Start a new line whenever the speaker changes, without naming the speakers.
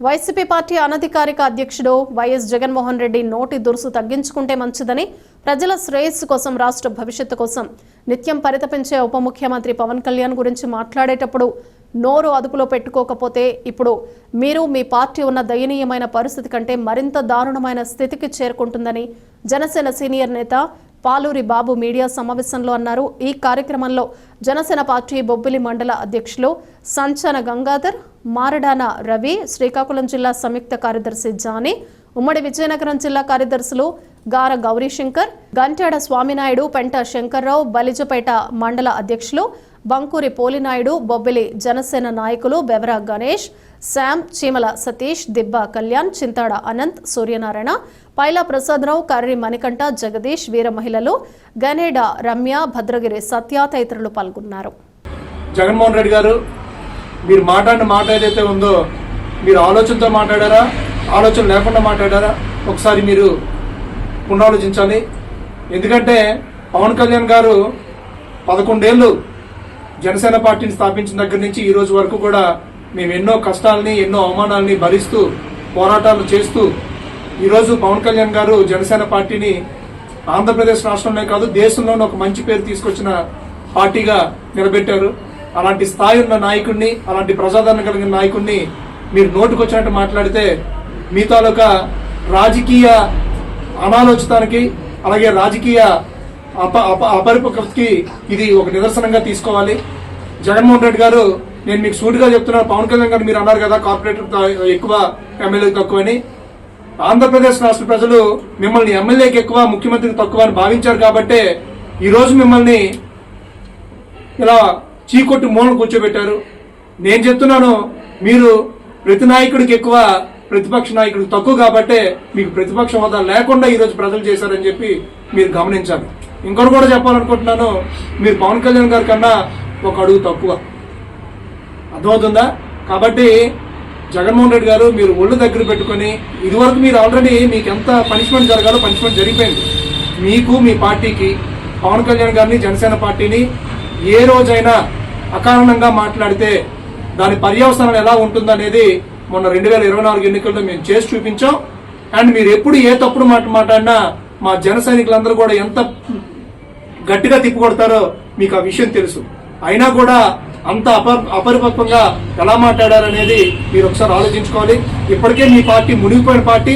YCP party అనధికారిక అధ్యక్షుడు YS Jaganmohan Reddy నోటి దురుసు తగ్గించుకుంటే మంచిదని ప్రజల శ్రేయస్సు కోసం రాష్ట్ర భవిష్యత్తు కోసం నిత్యం పరితపించే ఉప ముఖ్యమంత్రి పవన్ కళ్యాణ్ గురించి మాట్లాడేటప్పుడు నోరు అదుపులో పెట్టుకోకపోతే ఇప్పుడు మీరు మీ పార్టీ ఉన్న దయనీయమైన పరిస్థితి కంటే మరింత దారుణమైన స్థితికి చేరుకుంటుందని జనసేన సీనియర్ నేత పాలూరి బాబు మీడియా సమావేశంలో అన్నారు. ఈ కార్యక్రమంలో జనసేన పార్టీ బొబ్బిలి మండల అధ్యక్షులు సంచన గంగాధర్ మారడాన రవి శ్రీకాకుళం జిల్లా సంయుక్త కార్యదర్శి జానీ ఉమ్మడి విజయనగరం జిల్లా కార్యదర్శులు గార గౌరీశంకర్ గంటాడ స్వామినాయుడు పెంట శంకర్రావు బలిజపేట మండల అధ్యక్షులు బంకూరి పోలినాయుడు బొబ్బిలి జనసేన నాయకులు బెవరా గణేష్ శామ్ చీమల సతీష్ దిబ్బ కళ్యాణ్ చింతాడ అనంత్ సూర్యనారాయణ పైలా ప్రసాదరావు కర్రి మణికంఠ జగదీష్ వీర మహిళలు గనేడ రమ్య భద్రగిరి సత్య తదితరులు పాల్గొన్నారు.
జగన్మోహన్ రెడ్డి గారు మీరు మాట్లాడిన మాట ఏదైతే ఉందో మీరు ఆలోచనతో మాట్లాడారా? ఆలోచన లేకుండా మాట్లాడారా? ఒకసారి మీరు పునరాలోచించాలి. ఎందుకంటే పవన్ కళ్యాణ్ గారు పదకొండేళ్ళు జనసేన పార్టీని స్థాపించిన దగ్గర నుంచి ఈ రోజు వరకు కూడా మేము ఎన్నో కష్టాలని ఎన్నో అవమానాలని భరిస్తూ పోరాటాలు చేస్తూ ఈరోజు పవన్ కళ్యాణ్ గారు జనసేన పార్టీని ఆంధ్రప్రదేశ్ రాష్ట్రంలో కాదు దేశంలోనే ఒక మంచి పేరు తీసుకొచ్చిన పార్టీగా నిలబెట్టారు. అలాంటి స్థాయి ఉన్న నాయకుడిని అలాంటి ప్రజాదరణ కలిగిన నాయకుడిని మీరు నోటుకొచ్చినట్టు మాట్లాడితే మీ తాలూకా రాజకీయ అనాలోచితానికి అలాగే రాజకీయ అప అప అపరిపక్వతకి ఇది ఒక నిదర్శనంగా తీసుకోవాలి. జగన్మోహన్ రెడ్డి గారు నేను మీకు సూటిగా చెప్తున్నాను పవన్ కళ్యాణ్ గారు మీరు అన్నారు కదా కార్పొరేటర్ ఎక్కువ ఎమ్మెల్యే తక్కువని. ఆంధ్రప్రదేశ్ రాష్ట్ర ప్రజలు మిమ్మల్ని ఎమ్మెల్యేకి ఎక్కువ ముఖ్యమంత్రికి తక్కువ అని భావించారు కాబట్టే ఈరోజు మిమ్మల్ని ఇలా చీకొట్టు మూలను కూర్చోబెట్టారు. నేను చెప్తున్నాను మీరు ప్రతి నాయకుడికి ఎక్కువ ప్రతిపక్ష నాయకుడు తక్కువ కాబట్టే మీకు ప్రతిపక్ష హోదా లేకుండా ఈరోజు ప్రజలు చేశారని చెప్పి మీరు గమనించాలి. ఇంకొకటి కూడా చెప్పాలనుకుంటున్నాను మీరు పవన్ కళ్యాణ్ గారి కన్నా ఒక అడుగు తక్కువ. అర్థమవుతుందా? కాబట్టి జగన్మోహన్ రెడ్డి గారు మీరు ఒళ్ళు దగ్గర పెట్టుకొని ఇదివరకు మీరు ఆల్రెడీ మీకు ఎంత పనిష్మెంట్ జరగాలో పనిష్మెంట్ జరిగిపోయింది. మీకు మీ పార్టీకి పవన్ కళ్యాణ్ గారిని జనసేన పార్టీని ఏ రోజైనా అకారణంగా మాట్లాడితే దాని పర్యవసానం ఎలా ఉంటుందనేది మొన్న రెండు వేల ఇరవై నాలుగు ఎన్నికల్లో మేము చేసి చూపించాం. అండ్ మీరు ఎప్పుడు ఏ తప్పుడు మాట మాట్లాడినా మా జన సైనికులందరూ కూడా ఎంత గట్టిగా తిప్పికొడతారో మీకు ఆ విషయం తెలుసు. అయినా కూడా అంత అప అపరిపక్వంగా ఎలా మాట్లాడారనేది మీరు ఒకసారి ఆలోచించుకోవాలి. ఇప్పటికే మీ పార్టీ మునిగిపోయిన పార్టీ.